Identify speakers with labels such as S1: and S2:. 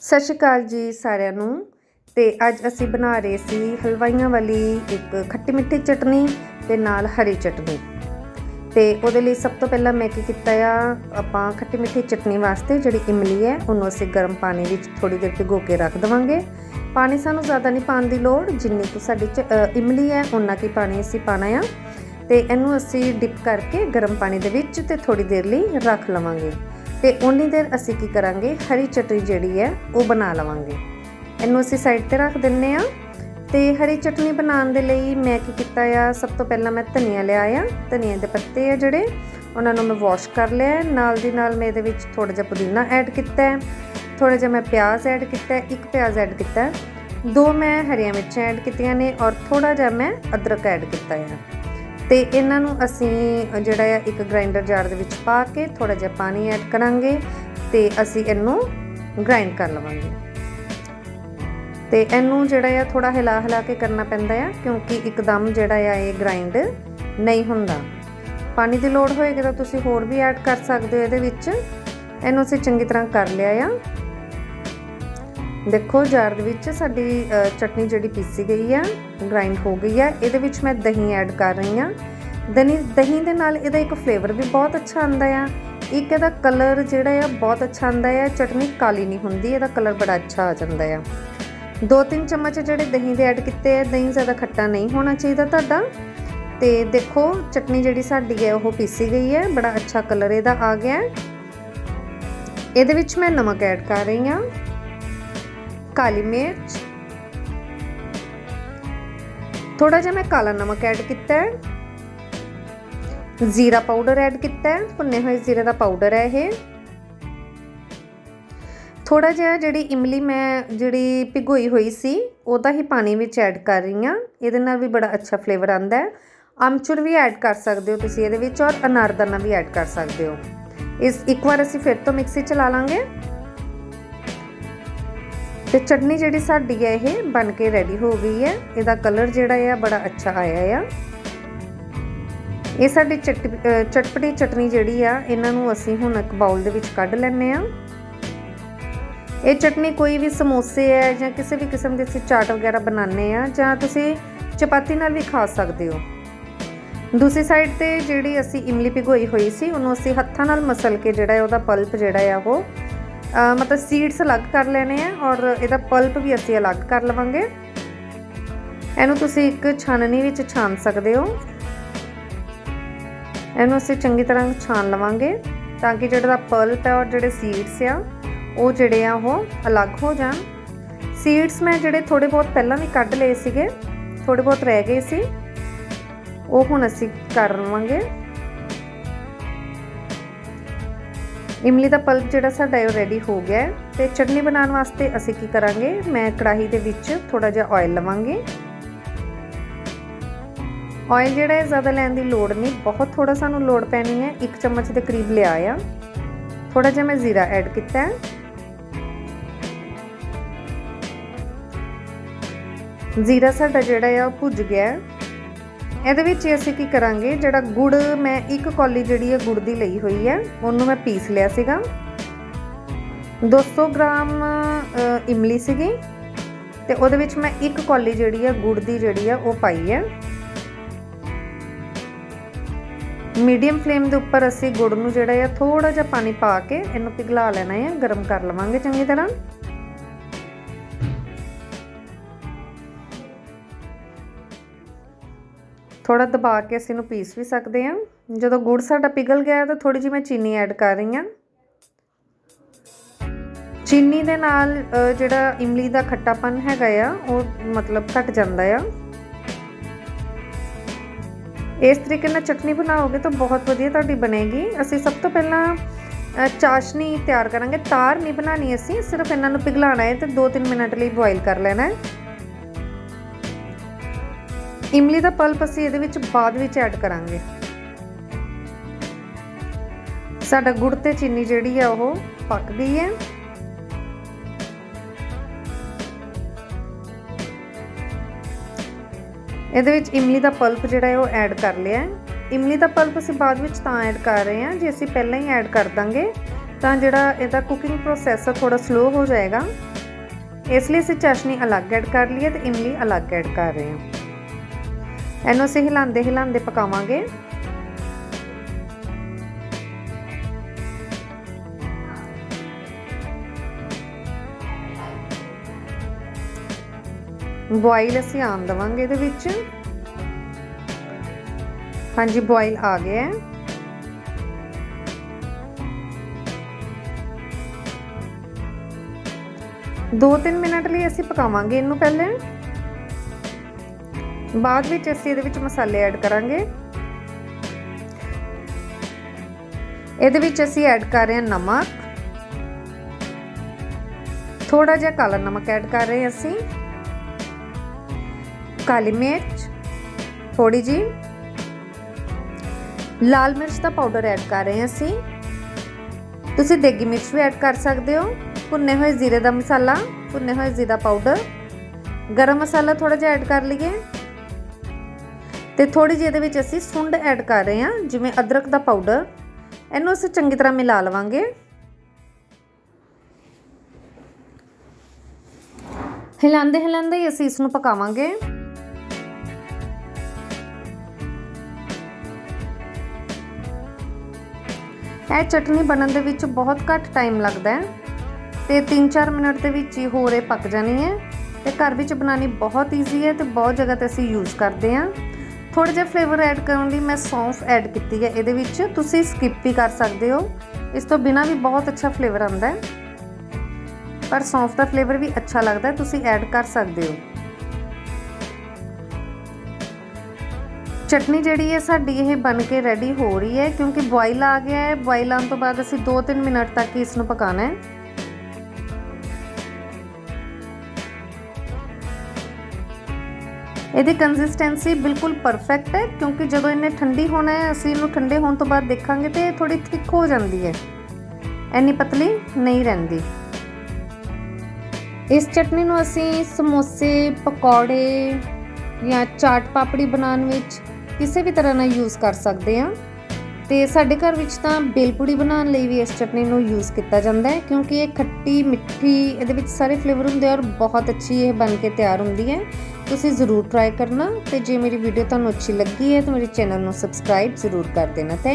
S1: ਸਤਿ ਸ਼੍ਰੀ ਅਕਾਲ ਜੀ ਸਾਰਿਆਂ ਨੂੰ। ਤੇ ਅੱਜ ਅਸੀਂ ਬਣਾ ਰਹੇ ਸੀ ਹਲਵਾਈਆਂ ਵਾਲੀ ਇੱਕ ਖੱਟੀ ਮਿੱਠੀ ਚਟਨੀ ਤੇ ਨਾਲ ਹਰੀ ਚਟਨੀ। ਤੇ ਉਹਦੇ ਲਈ ਸਭ ਤੋਂ ਪਹਿਲਾਂ ਮੈਂ ਕੀ ਕੀਤਾ ਆ, ਆਪਾਂ ਖੱਟੀ ਮਿੱਠੀ ਚਟਨੀ ਵਾਸਤੇ ਜਿਹੜੀ ਇਮਲੀ ਹੈ, ਉਹਨੂੰ ਅਸੀਂ ਗਰਮ ਪਾਣੀ ਵਿੱਚ ਥੋੜੀ ਦੇਰ ਭਿਗੋ ਕੇ ਰੱਖ ਦੇਵਾਂਗੇ। ਪਾਣੀ ਸਾਨੂੰ ਜ਼ਿਆਦਾ ਨਹੀਂ ਪਾਉਣ ਦੀ ਲੋੜ, ਜਿੰਨੀ ਕੁ ਸਾਡੀ ਚ- ਇਮਲੀ ਹੈ ਉਨਾ ਕੀ ਪਾਣੀ ਅਸੀਂ ਪਾਣਾ ਆ। ਤੇ ਇਹਨੂੰ ਅਸੀਂ ਡਿਪ ਕਰਕੇ ਗਰਮ ਪਾਣੀ ਦੇ ਵਿੱਚ ਤੇ ਥੋੜੀ ਦੇਰ ਲਈ ਰੱਖ ਲਵਾਂਗੇ। ਤੇ ਉਨੀ ਦੇਰ ਅਸੀਂ ਕੀ ਕਰਾਂਗੇ? ਹਰੀ ਚਟਨੀ ਜਿਹੜੀ ਹੈ, ਉਹ ਬਣਾ ਲਵਾਂਗੇ। ਇਹਨੂੰ ਅਸੀਂ ਸਾਈਡ ਤੇ ਰੱਖ ਦਿੰਨੇ ਆ। ਤੇ ਹਰੀ ਚਟਨੀ ਬਣਾਉਣ ਦੇ ਲਈ ਮੈਂ ਕੀ ਕੀਤਾ ਆ, ਸਭ ਤੋਂ ਪਹਿਲਾਂ ਮੈਂ ਧਨੀਆ ਲਿਆ ਆ। ਧਨੀਆ ਦੇ ਪੱਤੇ ਆ ਜਿਹੜੇ, ਉਹਨਾਂ ਨੂੰ ਮੈਂ ਵਾਸ਼ ਕਰ ਲਿਆ ਨਾਲ ਦੀ ਨਾਲ ਮੈਂ ਇਹਦੇ ਵਿੱਚ ਥੋੜਾ ਜਿਹਾ ਪੁਦੀਨਾ ਐਡ ਕੀਤਾ ਹੈ ਥੋੜਾ ਜਿਹਾ ਮੈਂ ਪਿਆਜ਼ ਐਡ ਕੀਤਾ ਹੈ ਇੱਕ ਪਿਆਜ਼ ਐਡ ਕੀਤਾ ਹੈ ਦੋ ਮੈਂ ਹਰੀਆਂ ਮਿਰਚਾਂ ਐਡ ਕੀਤੀਆਂ ਨੇ ਔਰ ਥੋੜਾ ਜਿਹਾ ਮੈਂ ਅਦਰਕ ਐਡ ਕੀਤਾ ਹੈ ਤੇ ਇਹਨਾਂ ਨੂੰ ਅਸੀਂ ਜਿਹੜਾ ਆ, ਇੱਕ ਗ੍ਰਾਈਂਡਰ ਜਾਰ ਦੇ ਵਿੱਚ ਪਾ ਕੇ ਥੋੜਾ ਜਿਹਾ ਪਾਣੀ ਐਡ ਕਰਾਂਗੇ ਤੇ ਅਸੀਂ ਇਹਨੂੰ ਗ੍ਰਾਈਂਡ ਕਰ ਲਵਾਂਗੇ। ਤੇ ਇਹਨੂੰ ਜਿਹੜਾ ਆ ਥੋੜਾ ਹਿਲਾ ਹਿਲਾ ਕੇ ਕਰਨਾ ਪੈਂਦਾ ਆ, ਕਿਉਂਕਿ ਇੱਕਦਮ ਜਿਹੜਾ ਆ, ਇਹ ਗ੍ਰਾਈਂਡ ਨਹੀਂ ਹੁੰਦਾ। ਪਾਣੀ ਦੀ ਲੋੜ ਹੋਏਗੀ ਤਾਂ ਤੁਸੀਂ ਹੋਰ ਵੀ ਐਡ ਕਰ ਸਕਦੇ ਹੋ ਇਹਦੇ ਵਿੱਚ। ਇਹਨੂੰ ਅਸੀਂ ਚੰਗੀ ਤਰ੍ਹਾਂ ਕਰ ਲਿਆ ਆ। ਦੇਖੋ, ਜਾਰ ਦੇ ਵਿੱਚ ਸਾਡੀ ਚਟਨੀ ਜਿਹੜੀ ਪੀਸੀ ਗਈ ਆ ਗ੍ਰਾਈਂਡ ਹੋ ਗਈ ਆ, ਇਹਦੇ ਵਿੱਚ ਮੈਂ ਦਹੀਂ ਐਡ ਕਰ ਰਹੀ ਆ। ਦਹੀਂ ਦਹੀਂ ਦੇ ਨਾਲ ਇਹਦਾ ਇੱਕ ਫਲੇਵਰ ਵੀ ਬਹੁਤ ਅੱਛਾ ਆਉਂਦਾ ਆ। ਇੱਕ ਇਹਦਾ ਕਲਰ ਜਿਹੜਾ ਆ, ਬਹੁਤ ਅੱਛਾ ਆਉਂਦਾ ਆ। ਚਟਨੀ ਕਾਲੀ ਨਹੀਂ ਹੁੰਦੀ, ਇਹਦਾ ਕਲਰ ਬੜਾ ਅੱਛਾ ਆ ਜਾਂਦਾ ਆ। ਦੋ ਤਿੰਨ ਚਮਚ ਜਿਹੜੇ ਦਹੀਂ ਦੇ ਐਡ ਕੀਤੇ ਆ, ਦਹੀਂ ਜ਼ਿਆਦਾ ਖੱਟਾ ਨਹੀਂ ਹੋਣਾ ਚਾਹੀਦਾ ਤੁਹਾਡਾ। ਤੇ ਦੇਖੋ, ਚਟਨੀ ਜਿਹੜੀ ਸਾਡੀ ਹੈ ਉਹ ਪੀਸੀ ਗਈ ਹੈ ਬੜਾ ਅੱਛਾ ਕਲਰ ਇਹਦਾ ਆ ਗਿਆ। ਇਹਦੇ ਵਿੱਚ ਮੈਂ ਨਮਕ ਐਡ ਕਰ ਰਹੀ ਹਾਂ ਕਾਲੀ ਮਿਰਚ। ਥੋੜਾ ਜਿਹਾ ਮੈਂ ਕਾਲਾ ਨਮਕ ਐਡ ਕੀਤਾ ਹੈ। ਜ਼ੀਰਾ ਪਾਊਡਰ ਐਡ ਕੀਤਾ ਹੈ। ਭੁੰਨੇ ਹੋਏ ਜ਼ੀਰੇ ਦਾ ਪਾਊਡਰ ਹੈ ਇਹ। ਥੋੜਾ ਜਿਹਾ ਜਿਹੜੀ ਇਮਲੀ ਮੈਂ ਜਿਹੜੀ ਭਿਗੋਈ ਹੋਈ ਸੀ ਉਹਦਾ ਹੀ ਪਾਣੀ ਵਿੱਚ ਐਡ ਕਰ ਰਹੀ ਹਾਂ। ਇਹਦੇ ਨਾਲ ਵੀ ਬੜਾ ਅੱਛਾ ਫਲੇਵਰ ਆਉਂਦਾ ਹੈ। ਆਮਚੂਰ ਵੀ ਐਡ ਕਰ ਸਕਦੇ ਹੋ ਤੁਸੀਂ ਇਹਦੇ ਵਿੱਚ ਔਰ ਅਨਾਰਦਾਨਾ ਵੀ ਐਡ ਕਰ ਸਕਦੇ ਹੋ। ਇਸ ਇੱਕ ਵਾਰ ਅਸੀਂ ਫਿਰ ਤੋਂ ਮਿਕਸੀ ਚਲਾ ਲਾਂਗੇ। ਤੇ ਚਟਨੀ ਜਿਹੜੀ ਸਾਡੀ ਹੈ ਇਹ ਬਣ ਕੇ ਰੈਡੀ ਹੋ ਗਈ ਹੈ ਇਹਦਾ ਕਲਰ ਜਿਹੜਾ ਆ ਬੜਾ ਅੱਛਾ ਆਇਆ ਆ। ਇਹ ਸਾਡੀ ਚਟ- ਅ, ਚਟਪਟੀ ਚਟਨੀ ਜਿਹੜੀ ਆ ਇਹਨਾਂ ਨੂੰ ਅਸੀਂ ਹੁਣ ਇੱਕ ਬਾਉਲ ਦੇ ਵਿੱਚ ਕੱਢ ਲੈਣੇ ਆ। ਇਹ ਚਟਨੀ ਕੋਈ ਵੀ ਸਮੋਸੇ ਹੈ ਜਾਂ ਕਿਸੇ ਵੀ ਕਿਸਮ ਦੇ ਅਸੀਂ ਚਾਟ ਵਗੈਰਾ ਬਣਾਉਂਦੇ ਆ ਜਾਂ ਤੁਸੀਂ ਚਪਾਤੀ ਨਾਲ ਵੀ ਖਾ ਸਕਦੇ ਹੋ। ਦੂਸਰੀ ਸਾਈਡ ਤੇ ਜਿਹੜੀ ਅਸੀਂ ਇਮਲੀ ਭਿਗੋਈ ਹੋਈ ਸੀ ਉਹਨੂੰ ਅਸੀਂ ਹੱਥਾਂ ਨਾਲ ਮਸਲ ਕੇ ਜਿਹੜਾ ਹੈ ਉਹਦਾ ਪਲਪ ਜਿਹੜਾ ਆ ਉਹ ਮਤਲਬ ਸੀਡਸ ਅਲੱਗ ਕਰ ਲੈਣੇ ਆ ਔਰ ਇਹਦਾ ਪਲਪ ਵੀ ਅਸੀਂ ਅਲੱਗ ਕਰ ਲਵਾਂਗੇ। ਇਹਨੂੰ ਤੁਸੀਂ ਇੱਕ ਛਾਨਣੀ ਵਿੱਚ ਛਾਨ ਸਕਦੇ ਹੋ। ਇਹਨੂੰ ਅਸੀਂ ਚੰਗੀ ਤਰ੍ਹਾਂ ਛਾਨ ਲਵਾਂਗੇ ਤਾਂ ਕਿ ਜਿਹੜਾ ਦਾ ਪਲਪ ਹੈ ਔਰ ਜਿਹੜੇ ਸੀਡਸ ਆ, ਉਹ ਜਿਹੜੇ ਆ ਉਹ ਅਲੱਗ ਹੋ ਜਾਣ। ਸੀਡਸ ਮੈਂ ਜਿਹੜੇ ਥੋੜੇ ਬਹੁਤ ਪਹਿਲਾਂ ਵੀ ਕੱਢ ਲਏ ਸੀਗੇ ਥੋੜੇ ਬਹੁਤ ਰਹਿ ਗਏ ਸੀ, ਉਹ ਹੁਣ ਅਸੀਂ ਕਰ ਲਵਾਂਗੇ। ਇਮਲੀ ਦਾ ਪਲਪ ਜਿਹੜਾ ਸਾਡਾ ਉਹ ਰੈਡੀ ਹੋ ਗਿਆ ਹੈ ਤੇ ਚਟਨੀ ਬਣਾਉਣ ਵਾਸਤੇ ਅਸੀਂ ਕੀ ਕਰਾਂਗੇ? ਮੈਂ ਕੜਾਹੀ ਦੇ ਵਿੱਚ ਥੋੜਾ ਜਿਹਾ ਆਇਲ ਲਵਾਂਗੇ। ਆਇਲ ਜਿਹੜਾ ਹੈ ਜ਼ਿਆਦਾ ਲੈਣ ਦੀ ਲੋੜ ਨਹੀਂ, ਬਹੁਤ ਥੋੜਾ ਸਾਨੂੰ ਲੋੜ ਪੈਣੀ ਹੈ। ਇੱਕ ਚਮਚ ਦੇ ਕਰੀਬ ਲਿਆ ਆ ਥੋੜਾ ਜਿਹਾ ਮੈਂ ਜ਼ੀਰਾ ਐਡ ਕੀਤਾ ਹੈ। ਜ਼ੀਰਾ ਸਾਡਾ ਜਿਹੜਾ ਆ ਉਹ ਭੁੱਜ ਗਿਆ ਹੈ। ਇਹਦੇ ਵਿੱਚ ਅਸੀਂ ਕੀ ਕਰਾਂਗੇ, ਜਿਹੜਾ ਗੁੜ ਮੈਂ ਇੱਕ ਕੌਲੀ ਜਿਹੜੀ ਹੈ ਗੁੜ ਦੀ ਲਈ ਹੋਈ ਹੈ, ਉਹਨੂੰ ਮੈਂ ਪੀਸ ਲਿਆ ਸੀਗਾ। 200 ਗ੍ਰਾਮ ਇਮਲੀ ਸੀਗੀ, ਤੇ ਉਹਦੇ ਵਿੱਚ ਮੈਂ ਇੱਕ ਕੌਲੀ ਜਿਹੜੀ ਹੈ ਗੁੜ ਦੀ ਜਿਹੜੀ ਹੈ ਉਹ ਪਾਈ ਹੈ। ਮੀਡੀਅਮ ਫਲੇਮ ਦੇ ਉੱਪਰ ਅਸੀਂ ਗੁੜ ਨੂੰ ਜਿਹੜਾ ਹੈ ਥੋੜਾ ਜਿਹਾ ਪਾਣੀ ਪਾ ਕੇ ਇਹਨੂੰ ਪਿਘਲਾ ਲੈਣਾ ਹੈ, ਗਰਮ ਕਰ ਲਵਾਂਗੇ ਚੰਗੀ ਤਰ੍ਹਾਂ। ਥੋੜਾ ਦਬਾ ਕੇ ਅਸੀਂ ਇਹਨੂੰ ਪੀਸ ਵੀ ਸਕਦੇ ਹਾਂ। ਜਦੋਂ ਗੁੜ ਸਾਡਾ ਪਿਘਲ ਗਿਆ ਤਾਂ ਥੋੜੀ ਜਿਹੀ ਮੈਂ ਚੀਨੀ ਐਡ ਕਰ ਰਹੀ ਹਾਂ। ਚੀਨੀ ਦੇ ਨਾਲ ਜਿਹੜਾ ਇਮਲੀ ਦਾ ਖੱਟਾਪਨ ਹੈਗਾ ਆ, ਉਹ ਮਤਲਬ ਘਟ ਜਾਂਦਾ ਆ। ਇਸ ਤਰੀਕੇ ਨਾਲ ਚਟਨੀ ਬਣਾਓਗੇ ਤਾਂ ਬਹੁਤ ਵਧੀਆ ਤੁਹਾਡੀ ਬਣੇਗੀ। ਅਸੀਂ ਸਭ ਤੋਂ ਪਹਿਲਾਂ ਚਾਸ਼ਨੀ ਤਿਆਰ ਕਰਾਂਗੇ। ਤਾਰ ਨਹੀਂ ਬਣਾਣੀ ਅਸੀਂ, ਸਿਰਫ ਇਹਨਾਂ ਨੂੰ ਪਿਘਲਾਣਾ ਹੈ ਤੇ 2-3 ਮਿੰਟ ਲਈ ਬੋਇਲ ਕਰ ਲੈਣਾ ਹੈ। ਇਮਲੀ ਦਾ ਪਲਪ ਅਸੀਂ ਇਹਦੇ ਵਿੱਚ ਬਾਅਦ ਵਿੱਚ ਐਡ ਕਰਾਂਗੇ। ਸਾਡਾ ਗੁੜ ਤੇ ਚੀਨੀ ਜਿਹੜੀ ਆ ਉਹ ਪੱਕ ਗਈ ਹੈ ਇਹਦੇ ਵਿੱਚ ਇਮਲੀ ਦਾ ਪਲਪ ਜਿਹੜਾ ਹੈ ਉਹ ਐਡ ਕਰ ਲਿਆ। ਹੈ ਇਮਲੀ ਦਾ ਪਲਪ ਅਸੀਂ ਬਾਅਦ ਵਿੱਚ ਤਾਂ ਐਡ ਕਰ ਰਹੇ ਹਾਂ, ਜੇ ਅਸੀਂ ਪਹਿਲਾਂ ਹੀ ਐਡ ਕਰ ਦਾਂਗੇ, ਤਾਂ ਜਿਹੜਾ ਇਹਦਾ ਕੁਕਿੰਗ ਪ੍ਰੋਸੈਸ ਆ ਥੋੜਾ ਸਲੋ ਹੋ ਜਾਏਗਾ। ਇਸ ਲਈ ਅਸੀਂ ਚਾਸ਼ਨੀ ਅਲੱਗ ਐਡ ਕਰ ਲਈ ਹੈ ਤੇ ਇਮਲੀ ਅਲੱਗ ਐਡ ਕਰ ਰਹੇ ਹਾਂ। ਇਹਨੂੰ ਅਸੀਂ ਹਿਲਾਉਂਦੇ ਹਿਲਾਉਂਦੇ ਪਕਾਵਾਂਗੇ। ਬੋਇਲ ਅਸੀਂ ਆਉਣ ਦਵਾਂਗੇ ਇਹਦੇ ਵਿੱਚ। ਹਾਂਜੀ ਬੋਇਲ ਆ ਗਿਆ ਹੈ। ਦੋ ਤਿੰਨ ਮਿੰਟ ਲਈ ਅਸੀਂ ਪਕਾਵਾਂਗੇ ਇਹਨੂੰ ਪਹਿਲੇ। ਬਾਅਦ ਵਿੱਚ ਅਸੀਂ ਇਹਦੇ ਵਿੱਚ ਮਸਾਲੇ ਐਡ ਕਰਾਂਗੇ। ਇਹਦੇ ਵਿੱਚ ਅਸੀਂ ਐਡ ਕਰ ਰਹੇ ਹਾਂ ਨਮਕ। ਥੋੜਾ ਜਿਹਾ ਕਾਲਾ ਨਮਕ ਐਡ ਕਰ ਰਹੇ ਹਾਂ ਅਸੀਂ। ਕਾਲੀ ਮਿਰਚ ਥੋੜੀ ਜੀ ਲਾਲ ਮਿਰਚ ਦਾ ਪਾਊਡਰ ਐਡ ਕਰ ਰਹੇ ਹਾਂ ਅਸੀਂ। ਤੁਸੀਂ ਦੇਗੀ ਮਿਰਚ ਵੀ ਐਡ ਕਰ ਸਕਦੇ ਹੋ। ਭੁੰਨੇ ਹੋਏ ਜ਼ੀਰੇ ਦਾ ਮਸਾਲਾ, ਭੁੰਨੇ ਹੋਏ ਜ਼ੀਰਾ ਪਾਊਡਰ। ਗਰਮ ਮਸਾਲਾ ਥੋੜਾ ਜਿਹਾ ਐਡ ਕਰ ਲਈਏ। ਤੇ ਥੋੜੀ ਜਿਹੀ ਇਹਦੇ ਵਿੱਚ ਅਸੀਂ ਸੁੰਡ ਐਡ ਕਰ ਰਹੇ ਹਾਂ, ਜਿਵੇਂ ਅਦਰਕ ਦਾ ਪਾਊਡਰ ਇਹਨੂੰ ਅਸੀਂ ਚੰਗੀ ਤਰ੍ਹਾਂ ਮਿਲਾ ਲਵਾਂਗੇ। ਹਿਲਾਉਂਦੇ ਹਿਲਾਉਂਦੇ ਹੀ ਅਸੀਂ ਇਸ ਨੂੰ ਪਕਾਵਾਂਗੇ। ਇਹ ਚਟਨੀ ਬਣਨ ਦੇ ਵਿੱਚ ਬਹੁਤ ਘੱਟ ਟਾਈਮ ਲੱਗਦਾ ਹੈ ਤੇ 3-4 ਮਿੰਟ ਦੇ ਵਿੱਚ ਹੀ ਹੋਰ ਇਹ ਪੱਕ ਜਾਣੀ ਹੈ ਤੇ ਘਰ ਵਿੱਚ ਬਣਾਉਣੀ ਬਹੁਤ ਈਜ਼ੀ ਹੈ ਤੇ ਬਹੁਤ ਜਗ੍ਹਾ ਤੇ ਅਸੀਂ ਯੂਜ਼ ਕਰਦੇ ਹਾਂ। ਥੋੜਾ ਜਿਹਾ ਫਲੇਵਰ ਐਡ ਕਰਨ ਲਈ ਮੈਂ ਸੌਂਫ ਐਡ ਕੀਤੀ ਹੈ। ਇਹਦੇ ਵਿੱਚ ਤੁਸੀਂ ਸਕਿਪ ਵੀ ਕਰ ਸਕਦੇ ਹੋ। ਇਸ ਤੋਂ ਬਿਨਾ ਵੀ ਬਹੁਤ ਅੱਛਾ ਫਲੇਵਰ ਆਉਂਦਾ ਹੈ। ਪਰ ਸੌਂਫ ਦਾ ਫਲੇਵਰ ਵੀ ਅੱਛਾ ਲੱਗਦਾ ਹੈ। ਤੁਸੀਂ ਐਡ ਕਰ ਸਕਦੇ ਹੋ। ਚਟਨੀ ਜਿਹੜੀ ਹੈ, ਸਾਡੀ ਇਹ ਬਣ ਕੇ ਰੈਡੀ ਹੋ ਰਹੀ ਹੈ। ਕਿਉਂਕਿ ਬੋਇਲ ਆ ਗਿਆ ਹੈ। ਬੋਇਲ ਆਉਣ ਤੋਂ ਬਾਅਦ ਅਸੀਂ 2-3 ਮਿੰਟ ਤੱਕ ਇਸ ਨੂੰ ਪਕਾਣਾ ਹੈ। ਇਹਦੀ ਕੰਸਿਸਟੈਂਸੀ ਬਿਲਕੁਲ ਪਰਫੈਕਟ ਹੈ, ਕਿਉਂਕਿ ਜਦੋਂ ਇਹਨੇ ਠੰਡੀ ਹੋਣਾ ਹੈ, ਅਸੀਂ ਇਹਨੂੰ ਠੰਡੇ ਹੋਣ ਤੋਂ ਬਾਅਦ ਦੇਖਾਂਗੇ ਤੇ ਇਹ ਥੋੜੀ ਥਿਕ ਹੋ ਜਾਂਦੀ ਹੈ। ਐਨੀ ਪਤਲੀ ਨਹੀਂ ਰਹਿੰਦੀ। ਇਸ ਚਟਨੀ ਨੂੰ ਅਸੀਂ ਸਮੋਸੇ, ਪਕੌੜੇ ਜਾਂ ਚਾਟ ਪਾਪੜੀ ਬਣਾਉਣ ਵਿੱਚ ਕਿਸੇ ਵੀ ਤਰ੍ਹਾਂ ਨਾਲ ਯੂਜ਼ ਕਰ ਸਕਦੇ ਹਾਂ। ਤੇ ਸਾਡੇ ਘਰ ਵਿੱਚ ਤਾਂ ਬੇਲਪੂੜੀ ਬਣਾਉਣ ਲਈ ਵੀ ਇਸ ਚਟਨੀ ਨੂੰ ਯੂਜ਼ ਕੀਤਾ ਜਾਂਦਾ ਹੈ, ਕਿਉਂਕਿ ਇਹ ਖੱਟੀ, ਮਿੱਠੀ, ਇਹਦੇ ਵਿੱਚ ਸਾਰੇ ਫਲੇਵਰ ਹੁੰਦੇ ਆ ਔਰ ਬਹੁਤ ਅੱਛੀ ਇਹ ਬਣ ਕੇ ਤਿਆਰ ਹੁੰਦੀ ਹੈ। ਤੁਸੀਂ ਜ਼ਰੂਰ ਟਰਾਈ ਕਰਨਾ ਤੇ ਜੇ ਮੇਰੀ ਵੀਡੀਓ ਤੁਹਾਨੂੰ ਅੱਛੀ ਲੱਗੀ ਹੈ ਤਾਂ ਮੇਰੇ ਚੈਨਲ ਨੂੰ ਸਬਸਕ੍ਰਾਈਬ ਜ਼ਰੂਰ ਕਰ ਦੇਣਾ। ਥੈਂਕ